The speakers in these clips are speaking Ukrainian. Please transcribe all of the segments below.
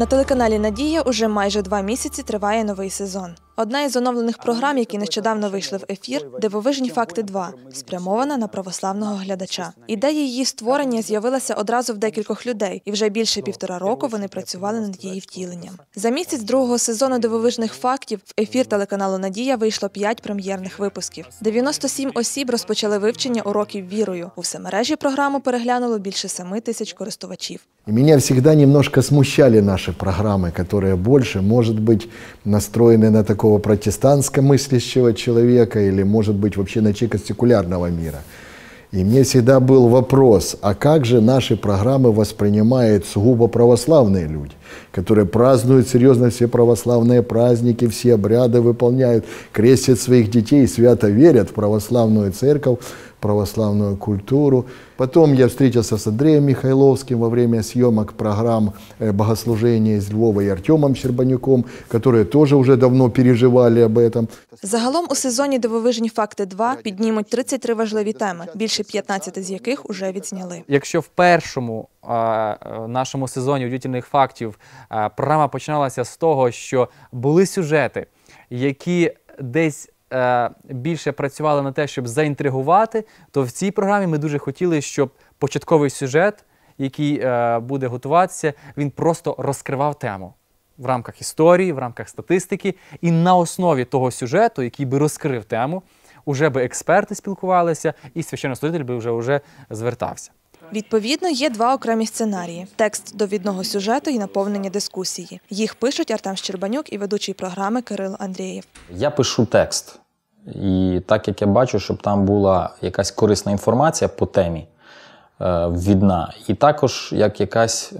На телеканалі Надія уже майже два місяці триває новий сезон. Одна із оновлених програм, які нещодавно вийшли в ефір, дивовижні факти 2», спрямована на православного глядача. Ідея її створення з'явилася одразу в декількох людей, і вже більше півтора року вони працювали над її втіленням. За місяць другого сезону дивовижних фактів в ефір телеканалу Надія вийшло п'ять прем'єрних випусків. 97 осіб розпочали вивчення уроків вірою. У всемережі програму переглянуло більше 7 тисяч користувачів. И меня всегда немножко смущали наши программы, которые больше, может быть, настроены на такого протестантско мыслящего человека или, может быть, вообще на человека секулярного мира. И мне всегда был вопрос, а как же наши программы воспринимают сугубо православные люди, которые празднуют серьезно все православные праздники, все обряды выполняют, крестят своих детей, свято верят в православную церковь, православную культуру. Потом я встретился с Андреем Михайловским во время съемок программ э, богослужения из Львова и Артемом Щербанюком, которые тоже уже давно переживали об этом. Загалом у сезоні Дивовижні факти 2 піднімуть 33 важливі теми, більше 15 з яких уже відзняли. Якщо в першому е, е, нашому сезоні удивительних фактів е, програма починалася з того, що були сюжети, які десь е, більше працювали на те, щоб заінтригувати, то в цій програмі ми дуже хотіли, щоб початковий сюжет, який е, буде готуватися, він просто розкривав тему. В рамках історії, в рамках статистики, і на основі того сюжету, який би розкрив тему, уже би експерти спілкувалися, і священнослужитель би вже, вже звертався. Відповідно, є два окремі сценарії: текст довідного сюжету і наповнення дискусії. Їх пишуть Артем Щербанюк і ведучий програми Кирило Андрієв. Я пишу текст. І так як я бачу, щоб там була якась корисна інформація по темі е, відна, і також як якась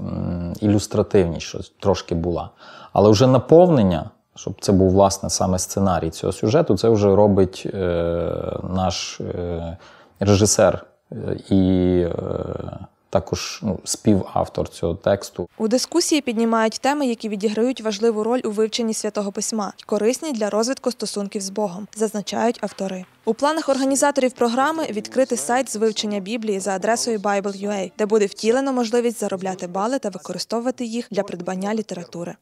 ілюстративність щось трошки була. Але вже наповнення, щоб це був власне саме сценарій цього сюжету, це вже робить е, наш е, режисер і е, також ну, співавтор цього тексту. У дискусії піднімають теми, які відіграють важливу роль у вивченні святого письма, корисні для розвитку стосунків з Богом, зазначають автори. У планах організаторів програми відкрити сайт з вивчення Біблії за адресою Bible.ua, де буде втілено можливість заробляти бали та використовувати їх для придбання літератури.